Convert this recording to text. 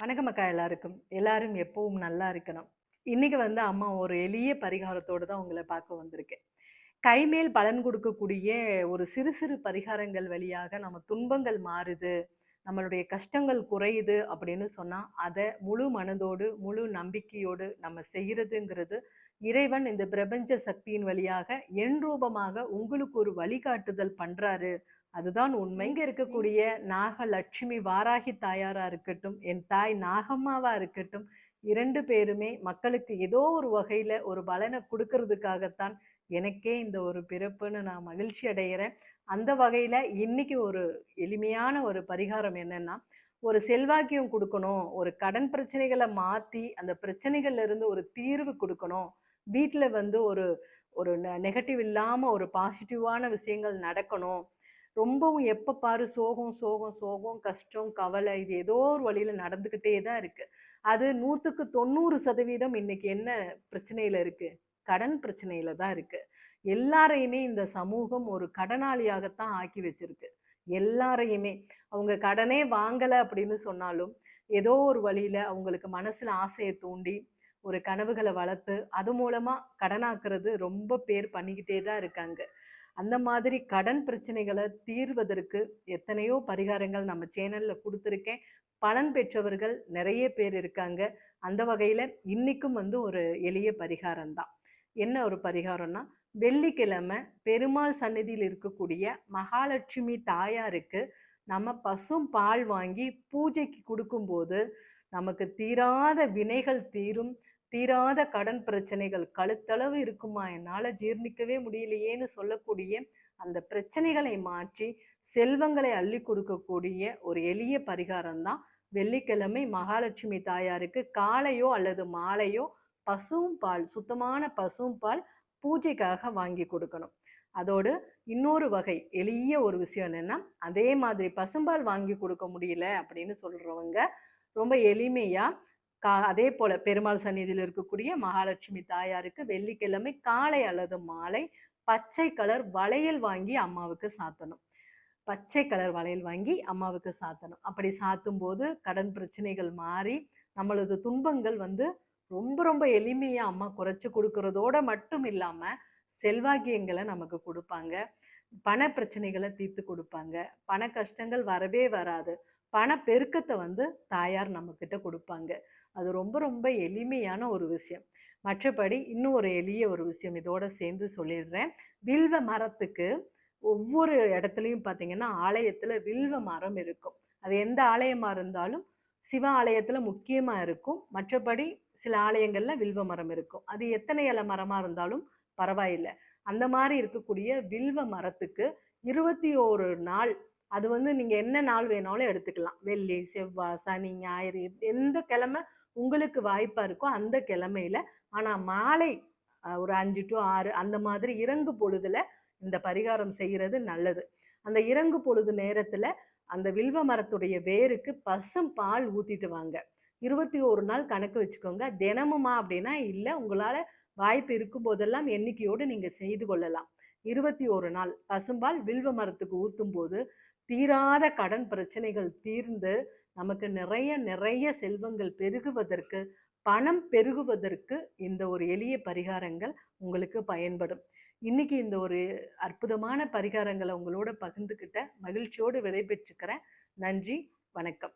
வணக்கம் அக்கா எல்லாருக்கும். எல்லாரும் எப்பவும் நல்லா இருக்கணும். இன்னைக்கு வந்து அம்மா ஒரு எளிய பரிகாரத்தோடு தான் உங்களை பார்க்க வந்திருக்கேன் கைமேல் பலன் கொடுக்கக்கூடிய ஒரு சிறு சிறு பரிகாரங்கள் வழியாக நம்ம துன்பங்கள் மாறுது. நம்மளுடைய கஷ்டங்கள் குறையுது அப்படின்னு சொன்னால் அதை முழு மனதோடு முழு நம்பிக்கையோடு நம்ம செய்கிறதுங்கிறது இறைவன் இந்த பிரபஞ்ச சக்தியின் வழியாக என் ரூபமாக உங்களுக்கு ஒரு வழிகாட்டுதல் பண்ணுறாரு அதுதான் உண்மை. இங்கே இருக்கக்கூடிய நாகலட்சுமி வாராகி தாயாராக இருக்கட்டும் என் தாய் நாகம்மாவாக இருக்கட்டும் இரண்டு பேருமே மக்களுக்கு ஏதோ ஒரு வகையில் ஒரு பலனை கொடுக்கறதுக்காகத்தான் எனக்கே இந்த ஒரு பிறப்புன்னு நான் மகிழ்ச்சி அடைகிறேன் அந்த வகையில் இன்னைக்கு ஒரு எளிமையான ஒரு பரிகாரம் என்னென்னா ஒரு செல்வாக்கியம் கொடுக்கணும் ஒரு கடன் பிரச்சனைகளை மாற்றி அந்த பிரச்சனைகள்லேருந்து ஒரு தீர்வு கொடுக்கணும். வீட்டில் வந்து ஒரு ஒரு நெகட்டிவ் இல்லாமல் ஒரு பாசிட்டிவான விஷயங்கள் நடக்கணும். ரொம்பவும் எப்போ பாரு சோகம் சோகம் சோகம் கஷ்டம் கவலை இது ஏதோ ஒரு வழியில் நடந்துக்கிட்டே தான் இருக்குது அது நூற்றுக்கு தொண்ணூறு சதவீதம் இன்னைக்கு என்ன பிரச்சனையில் இருக்குது கடன் பிரச்சனையில் தான் இருக்குது எல்லாரையுமே இந்த சமூகம் ஒரு கடனாளியாகத்தான் ஆக்கி வச்சிருக்கு. எல்லாரையுமே. அவங்க கடனே வாங்கலை அப்படின்னு சொன்னாலும் ஏதோ ஒரு வழியில் அவங்களுக்கு மனசில் ஆசையை தூண்டி ஒரு கனவுகளை வளர்த்து அது மூலமாக கடனாக்குறது ரொம்ப பேர் பண்ணிக்கிட்டே தான் இருக்காங்க. அந்த மாதிரி கடன் பிரச்சனைகளை தீர்வதற்கு எத்தனையோ பரிகாரங்கள் நம்ம சேனலில் கொடுத்துருக்கேன். பலன் பெற்றவர்கள் நிறைய பேர் இருக்காங்க. அந்த வகையில் இன்றைக்கும் வந்து ஒரு எளிய பரிகாரம் தான். என்ன ஒரு பரிகாரம்னா வெள்ளிக்கிழமை பெருமாள் சந்நிதியில் இருக்கக்கூடிய மகாலட்சுமி தாயாருக்கு நம்ம பசும் பால் வாங்கி பூஜைக்கு கொடுக்கும்போது நமக்கு தீராத வினைகள் தீரும். தீராத கடன் பிரச்சனைகள் கழுத்தளவு இருக்குமா? என்னால் ஜீர்ணிக்கவே முடியலையேன்னு சொல்லக்கூடிய அந்த பிரச்சனைகளை மாற்றி செல்வங்களை அள்ளி கொடுக்கக்கூடிய ஒரு எளிய பரிகாரம் தான் வெள்ளிக்கிழமை மகாலட்சுமி தாயாருக்கு காலையோ அல்லது மாலையோ பசும் பால் சுத்தமான பசும் பால் பூஜைக்காக வாங்கி கொடுக்கணும். அதோடு இன்னொரு வகை எளிய ஒரு விஷயம் என்னென்னா அதே மாதிரி பசும்பால் வாங்கி கொடுக்க முடியல அப்படின்னு சொல்கிறவங்க ரொம்ப எளிமையாக கா அதே போல் பெருமாள் சந்நிதியில் இருக்கக்கூடிய மகாலட்சுமி தாயாருக்கு வெள்ளிக்கிழமை காலை அல்லது மாலை பச்சை கலர் வளையல் வாங்கி அம்மாவுக்கு சாத்தணும். பச்சை கலர் வளையல் வாங்கி அம்மாவுக்கு சாத்தணும். அப்படி சாத்தும் போது கடன் பிரச்சனைகள் மாறி நம்மளது துன்பங்கள் வந்து ரொம்ப ரொம்ப எளிமையாக அம்மா குறைச்சி கொடுக்கறதோட மட்டும் இல்லாமல் செல்வாக்கியங்களை நமக்கு கொடுப்பாங்க. பண பிரச்சனைகளை தீர்த்து கொடுப்பாங்க. பண கஷ்டங்கள் வரவே வராது. பண பெருக்கத்தை வந்து தாயார் நம்மக்கிட்ட கொடுப்பாங்க. அது ரொம்ப ரொம்ப எளிமையான ஒரு விஷயம். மற்றபடி இன்னும் ஒரு எளிய ஒரு விஷயம் இதோட சேர்ந்து சொல்லிடுறேன். வில்வ மரத்துக்கு ஒவ்வொரு இடத்துலையும் பார்த்தீங்கன்னா ஆலயத்தில் வில்வ மரம் இருக்கும். அது எந்த ஆலயமாக இருந்தாலும் சிவ ஆலயத்தில் முக்கியமாக இருக்கும். மற்றபடி சில ஆலயங்களில் வில்வ மரம் இருக்கும். அது எத்தனை இலை மரமாக இருந்தாலும் பரவாயில்லை. அந்த மாதிரி இருக்கக்கூடிய வில்வ மரத்துக்கு இருபத்தி ஓரு நாள் அது வந்து நீங்கள் என்ன நாள் வேணாலும் எடுத்துக்கலாம். வெள்ளி செவ்வாய் சனி ஞாயிறு எந்த கிழமை உங்களுக்கு வாய்ப்பாக இருக்கோ அந்த கிழமையில. ஆனால் மாலை ஒரு அஞ்சு டு ஆறு அந்த மாதிரி இறங்கு பொழுதுல இந்த பரிகாரம் செய்கிறது நல்லது. அந்த இறங்கு பொழுது நேரத்தில் அந்த வில்வ மரத்துடைய வேருக்கு பசும் பால் ஊற்றிட்டு வாங்க. இருபத்தி ஒரு நாள் கணக்கு வச்சுக்கோங்க. தினமுமா அப்படின்னா இல்லை உங்களால் வாய்ப்பு இருக்கும் போதெல்லாம் எண்ணிக்கையோடு நீங்கள் செய்து கொள்ளலாம். இருபத்தி ஒரு நாள் பசும்பால் வில்வ மரத்துக்கு ஊற்றும் போது தீராத கடன் பிரச்சனைகள் தீர்ந்து நமக்கு நிறைய நிறைய செல்வங்கள் பெருகுவதற்கு பணம் பெருகுவதற்கு இந்த ஒரு எளிய பரிகாரங்கள் உங்களுக்கு பயன்படும். இன்னைக்கு இந்த ஒரு அற்புதமான பரிகாரங்களை உங்களோட பகிர்ந்துக்கிட்ட மகிழ்ச்சியோடு விடைபெற்றுக்கிறேன். நன்றி வணக்கம்.